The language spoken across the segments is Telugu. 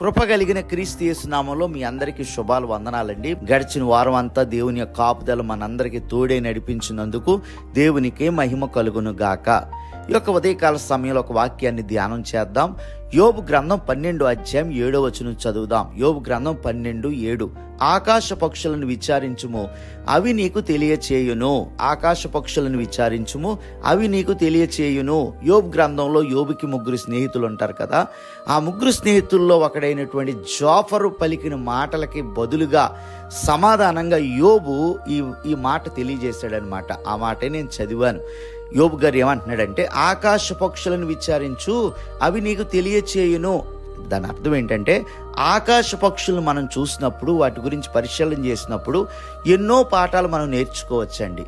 కృప కలిగిన క్రీస్తు యేసునామంలో మీ అందరికీ శుభాలు వందనాలండి. గడిచిన వారం అంతా దేవుని యొక్క కాపుదల మనందరికీ తోడే నడిపించినందుకు దేవునికి మహిమ కలుగును గాక. ఈ యొక్క ఉదయకాల సమయంలో ఒక వాక్యాన్ని ధ్యానం చేద్దాం. యోబు గ్రంథం పన్నెండు అధ్యాయం ఏడో వచనం చదువుదాం. యోబు గ్రంథం పన్నెండు ఏడు. ఆకాశ పక్షులను విచారించుము అవి నీకు తెలియచేయును. ఆకాశ పక్షులను విచారించుము అవి నీకు తెలియచేయును. యోబు గ్రంథంలో యోబుకి ముగ్గురు స్నేహితులు ఉంటారు కదా. ఆ ముగ్గురు స్నేహితుల్లో ఒకడైనటువంటి జోఫరు పలికిన మాటలకి బదులుగా సమాధానంగా యోబు ఈ ఈ మాట తెలియజేశాడనమాట ఆ మాటే నేను చదివాను. యోబు గారు ఏమంటున్నాడంటే ఆకాశ పక్షులను విచారించు అవి నీకు తెలియచేయును. దాని అర్థం ఏంటంటే ఆకాశ పక్షులను మనం చూసినప్పుడు వాటి గురించి పరిశీలన చేసినప్పుడు ఎన్నో పాఠాలు మనం నేర్చుకోవచ్చండి.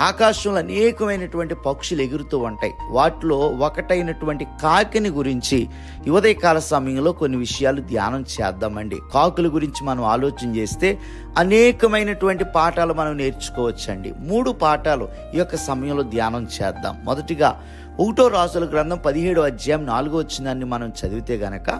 ఆకాశంలో అనేకమైనటువంటి పక్షులు ఎగురుతూ ఉంటాయి. వాటిలో ఒకటైనటువంటి కాకిని గురించి ఈ ఉదయకాల సమయంలో కొన్ని విషయాలు ధ్యానం చేద్దామండి. కాకుల గురించి మనం ఆలోచన చేస్తే అనేకమైనటువంటి పాఠాలు మనం నేర్చుకోవచ్చండి. మూడు పాఠాలు ఈ యొక్క సమయంలో ధ్యానం చేద్దాం. మొదటిగా ఒకటో రాసుల గ్రంథం పదిహేడో అధ్యాయం నాలుగో వచ్చిందాన్ని మనం చదివితే గనక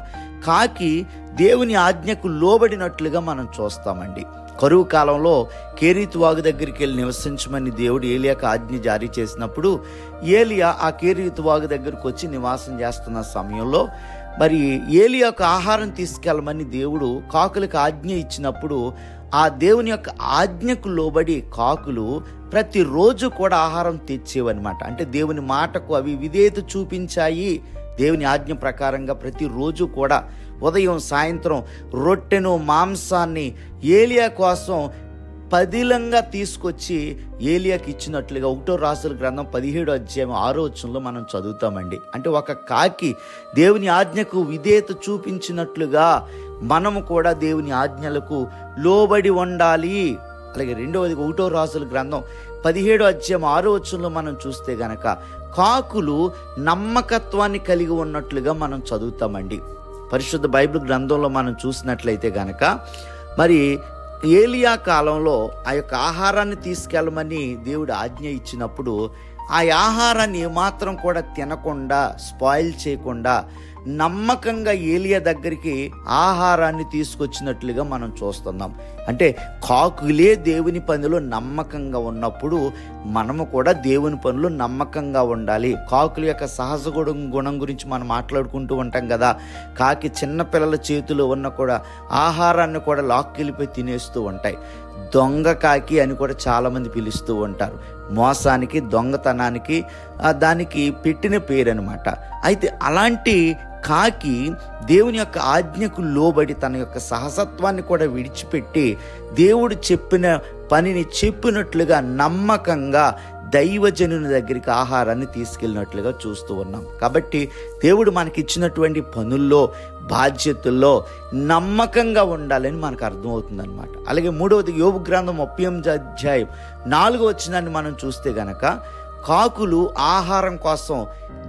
కాకి దేవుని ఆజ్ఞకు లోబడినట్లుగా మనం చూస్తామండి. కరువు కాలంలో కేరీతు వాగు దగ్గరికి వెళ్ళి నివసించమని దేవుడు ఏలియాకు ఆజ్ఞ జారీ చేసినప్పుడు ఏలియా ఆ కేరీతు వాగు దగ్గరకు వచ్చి నివాసం చేస్తున్న సమయంలో మరి ఏలియాకు ఆహారం తీసుకెళ్ళమని దేవుడు కాకులకు ఆజ్ఞ ఇచ్చినప్పుడు ఆ దేవుని యొక్క ఆజ్ఞకు లోబడి కాకులు ప్రతిరోజు కూడా ఆహారం తెచ్చేవన్నమాట. అంటే దేవుని మాటకు అవి విధేయత చూపించాయి. దేవుని ఆజ్ఞ ప్రకారంగా ప్రతిరోజు కూడా ఉదయం సాయంత్రం రొట్టెను మాంసాన్ని ఏలియా కోసం పదిలంగా తీసుకొచ్చి ఏలియాకి ఇచ్చినట్లుగా ఒకటో రాసుల గ్రంథం పదిహేడు అధ్యాయం ఆరో వచ్చంలో మనం చదువుతామండి. అంటే ఒక కాకి దేవుని ఆజ్ఞకు విధేయత చూపించినట్లుగా మనము కూడా దేవుని ఆజ్ఞలకు లోబడి ఉండాలి. అలాగే రెండవది ఒకటో రాసుల గ్రంథం పదిహేడు అధ్యాయం ఆరో వచ్చంలో మనం చూస్తే గనక కాకులు నమ్మకత్వాన్ని కలిగి ఉన్నట్లుగా మనం చదువుతామండి. పరిశుద్ధ బైబిల్ గ్రంథంలో మనం చూసినట్లయితే గనక మరి ఏలియా కాలంలో ఆ యొక్క ఆహారాన్ని తీసుకెళ్ళమని దేవుడు ఆజ్ఞ ఇచ్చినప్పుడు ఆ ఆహారాన్ని ఏమాత్రం కూడా తినకుండా స్పాయిల్ చేయకుండా నమ్మకంగా ఏలియా దగ్గరికి ఆహారాన్ని తీసుకొచ్చినట్లుగా మనం చూస్తున్నాం. అంటే కాకులే దేవుని పనిలో నమ్మకంగా ఉన్నప్పుడు మనము కూడా దేవుని పనులు నమ్మకంగా ఉండాలి. కాకుల యొక్క సహజ గుణం గుణం గురించి మనం మాట్లాడుకుంటూ ఉంటాం కదా. కాకి చిన్న పిల్లల చేతిలో ఉన్న కూడా ఆహారాన్ని కూడా లాక్కెళ్ళిపోయి తినేస్తూ ఉంటాయి. దొంగ కాకి అని కూడా చాలామంది పిలుస్తూ ఉంటారు. మోసానికి దొంగతనానికి దానికి పెట్టిన పేరు అనమాట అయితే అలాంటి కాకి దేవుని యొక్క ఆజ్ఞకు లోబడి తన యొక్క సహసత్వాన్ని కూడా విడిచిపెట్టి దేవుడు చెప్పిన పనిని చెప్పినట్లుగా నమ్మకంగా దైవజనుని దగ్గరికి ఆహారాన్ని తీసుకెళ్ళినట్లుగా చూస్తూ ఉన్నాం. కాబట్టి దేవుడు మనకి ఇచ్చినటువంటి పనుల్లో బాధ్యతల్లో నమ్మకంగా ఉండాలని మనకు అర్థమవుతుందన్నమాట. అలాగే మూడవది యోగు గ్రంథం ముప్పై ఎనిమిది అధ్యాయం నాలుగో వచ్చినాన్ని మనం చూస్తే గనక కాకులు ఆహారం కోసం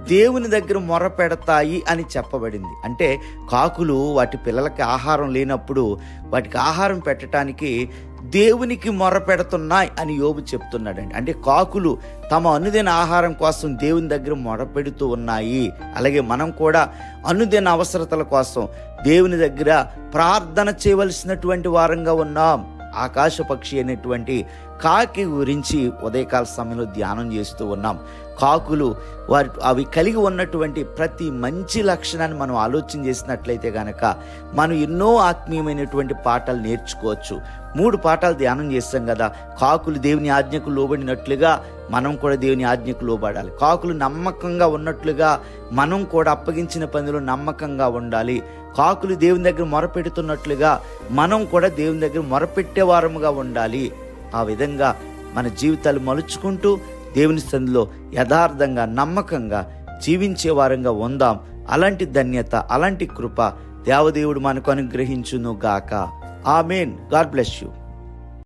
దేవుని దగ్గర మొర పెడతాయి అని చెప్పబడింది. అంటే కాకులు వాటి పిల్లలకి ఆహారం లేనప్పుడు వాటికి ఆహారం పెట్టడానికి దేవునికి మొర పెడుతున్నాయి అని యోబు చెప్తున్నాడండి. అంటే కాకులు తమ అనుదిన ఆహారం కోసం దేవుని దగ్గర మొర పెడుతూ ఉన్నాయి. అలాగే మనం కూడా అనుదిన అవసరతల కోసం దేవుని దగ్గర ప్రార్థన చేయవలసినటువంటి వారంగా ఉన్నాం. ఆకాశ పక్షి అనేటువంటి కాకి గురించి ఉదయకాల సమయంలో ధ్యానం చేస్తూ ఉన్నాం. కాకులు వారి అవి కలిగి ఉన్నటువంటి ప్రతి మంచి లక్షణాన్ని మనం ఆలోచన చేసినట్లయితే గనక మనం ఎన్నో ఆత్మీయమైనటువంటి పాఠాలు నేర్చుకోవచ్చు. మూడు పాఠాలు ధ్యానం చేస్తాం కదా. కాకులు దేవుని ఆజ్ఞకు లోబడినట్లుగా మనం కూడా దేవుని ఆజ్ఞకు లోబడాలి. కాకులు నమ్మకంగా ఉన్నట్లుగా మనం కూడా అప్పగించిన పనిలో నమ్మకంగా ఉండాలి. కాకులు దేవుని దగ్గర మొరపెడుతున్నట్లుగా మనం కూడా దేవుని దగ్గర మొరపెట్టేవారముగా ఉండాలి. ఆ విధంగా మన జీవితాలు మలుచుకుంటూ దేవుని సందులో యథార్థంగా నమ్మకంగా జీవించే వారంగా ఉందాం. అలాంటి ధన్యత అలాంటి కృప దేవదేవుడు మనకు అనుగ్రహించును గాక ఆమెన్. God bless you.